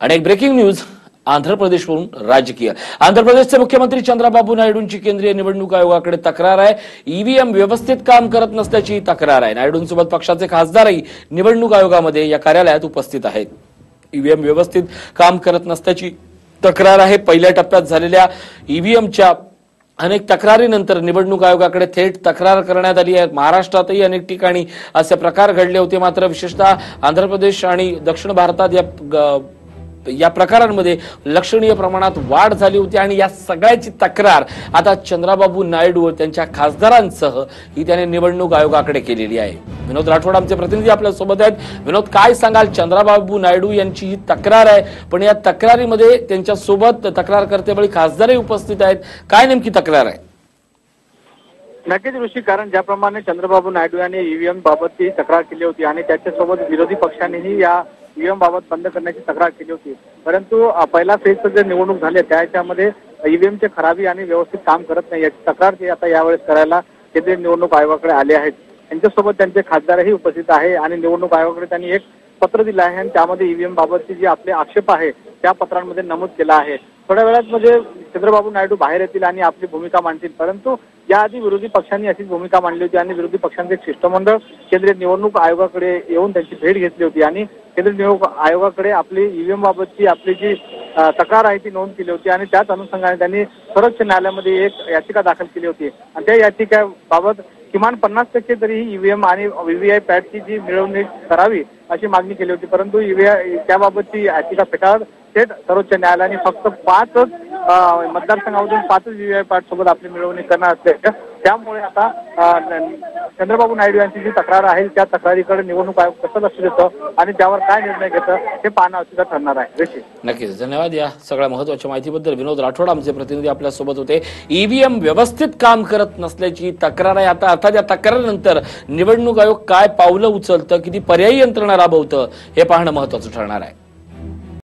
आणि एक breaking news Andhra प्रदेशवरून राजकीय. आंध्र प्रदेशचे मुख्यमंत्री चंद्राबाबू नायडूंची केंद्रीय निवडणूक आयोगाकडे तक्रार आहे. ईव्हीएम व्यवस्थित काम करत नसल्याची तक्रार आहे. नायडूंसोबत पक्षाचे खासदारही निवडणूक आयोगामध्ये या कार्यालयात उपस्थित आहेत. ईव्हीएम व्यवस्थित काम करत नसल्याची तक्रार आहे. पहिल्या टप्प्यात झालेल्या ईव्हीएमच्या अनेक तक्रारीनंतर निवडणूक आयोगाकडे थेट तक्रार करण्यात आली आहे. महाराष्ट्रातही अनेक ठिकाणी असे प्रकार घडले होते मात्र विशेषतः आंध्र प्रदेश आणि दक्षिण भारतात या या प्रकारांमध्ये लक्षणीय प्रमाणात वाढ झाली होती आणि या सगळ्याची तक्रार आता चंद्राबाबू नायडू व त्यांच्या खासदारांसह ही त्याने निवडणूक आयोगाकडे केलेली आहे. विनोद राठोड आमचे प्रतिनिधी आपल्यासोबत आहेत. विनोद काय सांगाल? चंद्राबाबू नायडू यांची ही तक्रार आहे पण या तक्रारीमध्ये त्यांच्यासोबत तक्रार करतेवेळी खासदारही उपस्थित आहेत. काय नेमकी तक्रार आहे? नक्कीच ऋषी कारण ज्याप्रमाणे चंद्रबाबू नायडू यांनी ईव्हीएम बाबतची तक्रार केली होती आणि त्याच्यासोबत विरोधी पक्षांनीही या ईव्हीएम बाबत बंद करण्याची तक्रार केली होती. परंतु पहिला फेजचं जे निवडणूक झाली त्या याच्यामध्ये ईव्हीएमचे खराबी आणि व्यवस्थित काम करत नाही याची तक्रार ते आता यावेळेस करायला केंद्रीय निवडणूक आयोगाकडे आले आहेत. त्यांच्यासोबत त्यांचे खासदारही उपस्थित आहे आणि निवडणूक आयोगाकडे त्यांनी एक पत्र दिलं आहे आणि त्यामध्ये ईव्हीएम बाबतचे जे आपले आक्षेप आहे त्या पत्रांमध्ये नमूद केला आहे. थोड्या वेळात म्हणजे चंद्रबाबू नायडू बाहेर येतील आणि आपली भूमिका मांडतील. परंतु याआधी विरोधी पक्षांनी अशीच भूमिका मांडली होती आणि विरोधी पक्षांचे शिष्टमंडळ केंद्रीय निवडणूक आयोगाकडे येऊन त्यांची भेट घेतली होती आणि केंद्रीय निवडणूक आयोगाकडे आपली ईव्हीएम बाबतची आपली जी तक्रार आहे ती नोंद केली होती आणि त्याच अनुषंगाने त्यांनी सर्वोच्च न्यायालयामध्ये एक याचिका दाखल केली होती. आणि त्या याचिकेबाबत किमान पन्नास टक्के तरी ईव्हीएम आणि व्हीव्हीआय पॅटची जी मिळवणी करावी अशी मागणी केली होती परंतु ईव्हीआय त्याबाबतची याचिका फेटाळत थेट सर्वोच्च न्यायालयाने फक्त पाचच मतदारसंघामधून पाचच व्हीआय पॅट सोबत आपली मिळवणी करणार असल्याचं त्यामुळे आता चंद्रबाबू नायडू यांची जी तक्रार आहे त्या तक्रारीकडे निवडणूक आयोग कसं लक्ष देतं आणि त्यावर काय निर्णय घेतं हे पाहणं सुद्धा ठरणार आहे. नक्कीच. धन्यवाद या सगळ्या महत्त्वाच्या माहितीबद्दल. विनोद राठोड आमचे प्रतिनिधी आपल्यासोबत होते. ईव्हीएम व्यवस्थित काम करत नसल्याची तक्रार आहे. आता अर्थात या तक्रारीनंतर निवडणूक आयोग काय पावलं उचलतं किती पर्यायी यंत्रणा राबवतं हे पाहणं महत्वाचं ठरणार आहे.